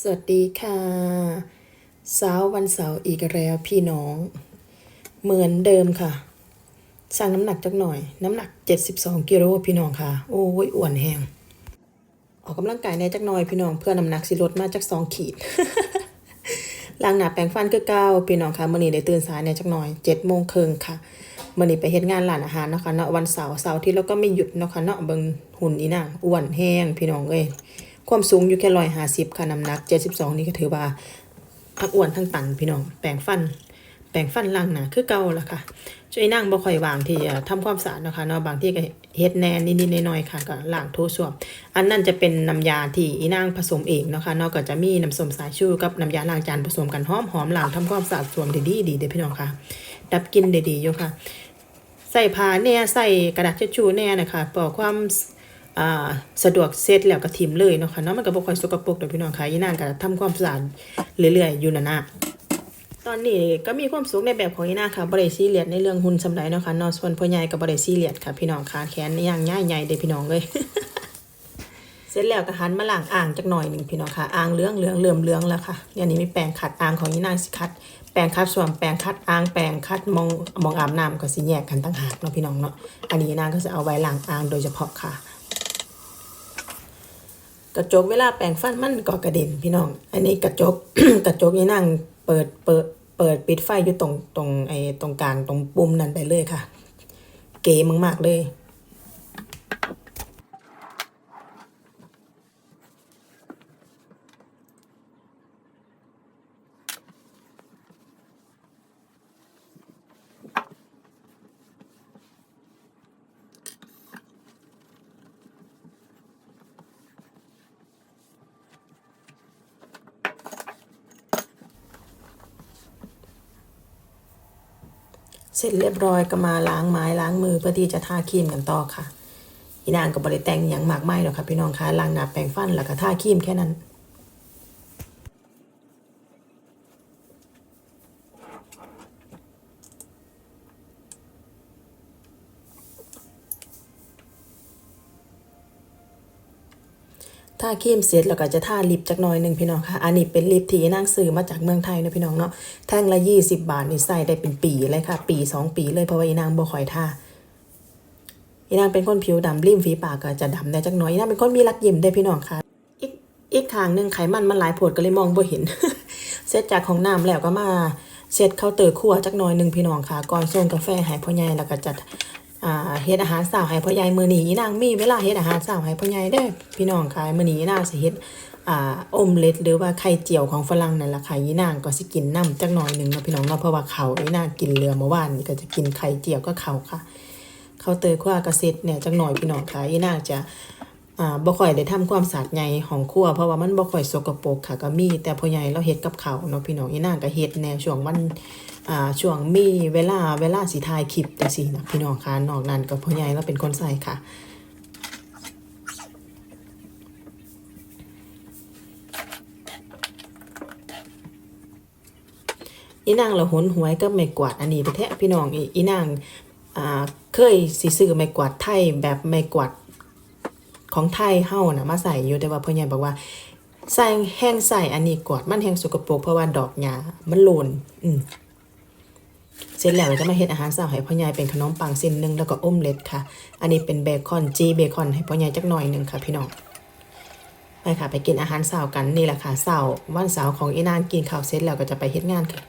สวัสดีค่ะเช้าวันเสาร์อีกแล้วพี่น้อง เหมือนเดิมค่ะสั่งน้ำหนักจักหน่อย น้ำหนัก 72กิโลพี่น้องค่ะ โอ้ยอ้วนแห้งออกกำลังกายในจักหน่อยพี่น้องเพื่อน้ำหนักสิลดมาจาก2ขีดล้างหน้าแปรงฟันคือเก้าพี่น้องค่ะมื้อนี้ได้ตื่นสายในจักหน่อย7โมงครึ่งค่ะมื้อนี้ไปเฮ็ดงานร้านอาหารนะคะเนาะวันเสาร์เสาร์อาที่เราก็ไม่หยุดนะคะเนาะเบิ่งหุ่นอีนางอ้วนแห้งพี่น้องเอ้ย ความสูงอยู่แค่150ค่ะน้ำหนัก72นี่ก็ถือว่าทั้งอ้วนทั้งตันพี่น้อง แปรงฟัน แปรงฟันล้างหน้าคือเก่าละค่ะช่วยนั่งบ่ค่อยวางที่จะทำความสะอาดนะคะเนาะบางที่ก็เฮ็ดแน่นิดๆน่อยๆค่ะก็ล้างโถส้วมอันนั้นจะเป็นน้ำยาที่อีนางผสมเองนะคะเนาะก็จะมีน้ำส้มสายชูกับน้ำยาล้างจานผสมกันหอมหอมๆล้างทำความสะอาดสวมด้ดีดีๆเด้พี่น้องค่ะ ดับกลินด้ดีอยู่ค่ะ ใส่ผ้าแน่ใส่กระดาษเช็ดชูแน่นะคะเพื่อความ อ่าสะดวกเสร็จแล้วก็ทิมเลยเนาะค่ะเนาะมันก็บ่ค่อยสกปรกเด้อพี่น้องค่ะอีนางก็ทำความสะอาดเรื่อยๆอยู่นั่นะตอนนี้ก็มีความสุขในแบบของอีน่าค่ะบริซีเรียสในเรื่องหุ่นสำไรเนาะค่ะเนอส่วนพ่อใหญ่กับบริซีเรียสค่ะ พี่น้องขาแขนย่างง่ายใหญ่เด้พี่น้องเลยเสร็จแล้วก็หันมาล้างอ่างจักหน่อยหนึ่งพี่น้องค่ะอ่างเหลืองเหลืองเหลื่อมเหลืองแล้วค่ะอย่างนี้มีแปรงขัดอ่างของอีน่าสิคัดแปรงคัดส่วนแปรงคัดอ่างแปรงคัดมองมองอาบน้ำก็สิแยกกันตั้งหากเนาะพี่น้องเนาะอันนี้อีน่าก็จะเอาไว้ล้างอ่างโดยเฉพาะค่ะ กระจกเวลาแปรงฟันมันก็กระเด็นพี่น้อง อันนี้กระจกกระจกนี่นั่งเปิดเปิดเปิดปิดไฟอยู่ตรงตรงไอ้ตรงกลางตรงปุ่มนั่นได้เลยค่ะ เก๋มากๆเลย เสร็จเรียบร้อยก็มาล้างไม้ล้างมือเพื่อที่จะทาครีมกันต่อค่ะอีนางก็บริแตงอย่างมากไม่หรอกค่ะพี่น้องคะล้างหน้าแปรงฟันแล้วก็ทาครีมแค่นั้น ทาครีมเสร็จแล้วก็จะทาลิปจักหน่อยหนึ่งพี่น้องค่ะ อันนี้เป็นลิปที่นางซื้อมาจากเมืองไทยนะพี่น้องเนาะ แท่งละยี่สิบบาทนี่ใส่ได้เป็นปีเลยค่ะ ปีสองปีเลยเพราะว่าอีนางบ่ค่อยทาอีนางเป็นคนผิวดำริมฝีปากก็จะดำได้จักหน่อยอีนางเป็นคนมีรักยิ้มได้พี่น้องค่ะ อีกอีกทางหนึ่งไขมันมันหลายโผดก็เลยมองบ่เห็น เสร็จจากของน้ำแล้วก็มาเสร็จเคาน์เตอร์ครัวจักหน่อยหนึ่งพี่น้องค่ะ ก่อนส่งกาแฟให้พ่อใหญ่แล้วก็จัด อ่าเฮ็ดอาหารสาวให้พ่อใหญ่มื้อนี้อีนางมีเวลาเฮ็ดอาหารสาวให้พ่อใหญ่ได้อพี่น้องค่ะมื้อนี้อีนางสิเฮ็ดอ่าอมเล็ดหรือว่าไข่เจียวของฝรั่งนั่นล่ะค่ะยีนางก็สิกินน้ำจักหน่อยหนึงเนาะพี่น้องเนาะเพราะว่าเขายีนางกินเรือเมื่อวานนี่ก็จะกินไข่เจียวก็เขาค่ะเขาวเตยคว้ากระเซ็ดเนี่ยจังหน่อยพี่น้องค่ะยีนางจะ อ่าบ่ค่อยได้ทำความสะอาดใหญ่ของครัว เพราะว่ามันบ่ค่อยสกปรกค่ะก็มีแต่พ่อใหญ่เราเฮ็ดกับเขาวเนาะพี่น้องอีนางก็เฮ็ดแนวช่วงวันอ่าช่วงมีเวลาเวลาสิถ่ายคลิปจังซี่นะพี่น้องค่ะนอกนั้นก็พ่อใหญ่เราเป็นคนใส่ค่ะอีนางละหนหวยก็ไม่กวาดอันนี้ไปแท้พี่น้องอีอีนางอ่าเคยสิซื้อไม้กวาดไทยแบบไม้กวาด ของไทยเฮานะมาใส่อยู่แต่ว่าพ่อใหญ่บอกว่าใส่แห้งใส่อันนี้กวาดมันแห้งสกปรกเพราะว่าดอกหญ้ามันโลนอืมเสร็จแล้วเราจะมาเฮ็ดอาหารสาวให้พ่อใหญ่เป็นขนมปังเส้นหนึ่งแล้วก็อมเล็ตค่ะ อันนี้เป็นเบคอนจีเบคอนให้พ่อใหญ่จักหน่อยหนึ่งค่ะพี่น้องไปค่ะ ไปกินอาหารสาร์กันนี่แหละค่ะสาร์วันสาร์ของอีนางกินข้าวเสร็จแล้วก็จะไปเฮ็ดงานค่ะ